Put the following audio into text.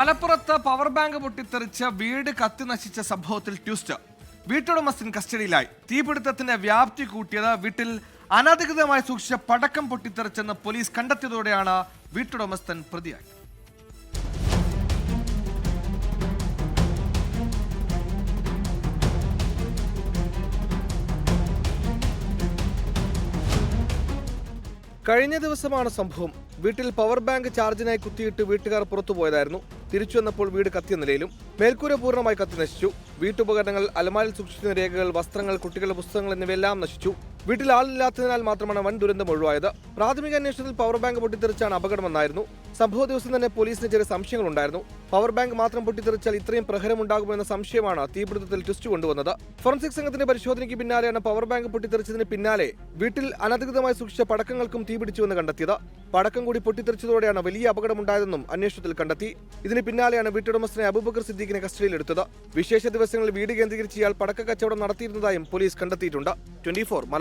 മലപ്പുറത്ത് power bank പൊട്ടിത്തെറിച്ച് വീട് കത്തി നശിച്ച സംഭവത്തിൽ ട്വിസ്റ്റ് വീട്ടുടമസ്ഥൻ കസ്റ്റഡിയിലായി. തീപിടുത്തത്തിന്റെ വ്യാപ്തി കൂട്ടിയത് വീട്ടിൽ അനധികൃതമായി സൂക്ഷിച്ച പടക്കം പൊട്ടിത്തെറിച്ചെന്ന് പോലീസ് കണ്ടെത്തിയതോടെയാണ് വീട്ടുടമസ്ഥൻ പ്രതിയായത്. കഴിഞ്ഞ ദിവസമാണ് സംഭവം. വീട്ടിൽ പവർ ബാങ്ക് ചാർജിനായി കുത്തിയിട്ട് വീട്ടുകാർ പുറത്തു പോയതായിരുന്നു. തിരിച്ചു വന്നപ്പോൾ വീട് കത്തിയ നിലയിലും മേൽക്കൂര പൂർണമായി കത്തി നശിച്ചു വീട്ടുപകരണങ്ങൾ അലമാരിൽ സൂക്ഷിക്കുന്ന രേഖകൾ വസ്ത്രങ്ങൾ കുട്ടികളുടെ പുസ്തകങ്ങൾ എന്നിവയെല്ലാം നശിച്ചു. വീട്ടിൽ ആളില്ലാത്തതിനാൽ മാത്രമാണ് വൻ ദുരന്തം ഒഴിവായത്. പ്രാഥമിക അന്വേഷണത്തിൽ പവർ ബാങ്ക് പൊട്ടിത്തെറിച്ചാണ് അപകടമെന്നായിരുന്നു സംഭവ ദിവസം തന്നെ പോലീസിന് ചെറിയ സംശയങ്ങളുണ്ടായിരുന്നു. പവർ ബാങ്ക് മാത്രം പൊട്ടിത്തെറിച്ചാൽ ഇത്രയും പ്രഹരമുണ്ടാകുമെന്ന സംശയമാണ് തീപിടുത്തത്തിൽ ട്വിസ്റ്റ് കൊണ്ടുവന്നത്. ഫോറൻസിക് സംഘത്തിന്റെ പരിശോധനയ്ക്ക് പിന്നാലെയാണ് പവർ ബാങ്ക് പൊട്ടിത്തെറിച്ചതിന് പിന്നാലെ വീട്ടിൽ അനധികൃതമായി സൂക്ഷിച്ച പടക്കങ്ങൾക്കും തീപിടിച്ചുവെന്ന് കണ്ടെത്തിയത്. പടക്കം കൂടി പൊട്ടിത്തെറിച്ചതോടെയാണ് വലിയ അപകടമുണ്ടായതെന്നും അന്വേഷണത്തിൽ കണ്ടെത്തി. ഇതിന് പിന്നാലെയാണ് വീട്ടുടമസ്ഥനെ അബൂബക്കർ സിദ്ദീഖിനെ കസ്റ്റഡിയിലെടുത്തത്. വിശേഷ ദിവസങ്ങളിൽ വീട് കേന്ദ്രീകരിച്ച് ഇയാൾ പടക്ക കച്ചവടം നടത്തിയിരുന്നതായും പോലീസ് കണ്ടെത്തിയിട്ടുണ്ട്. ട്വന്റി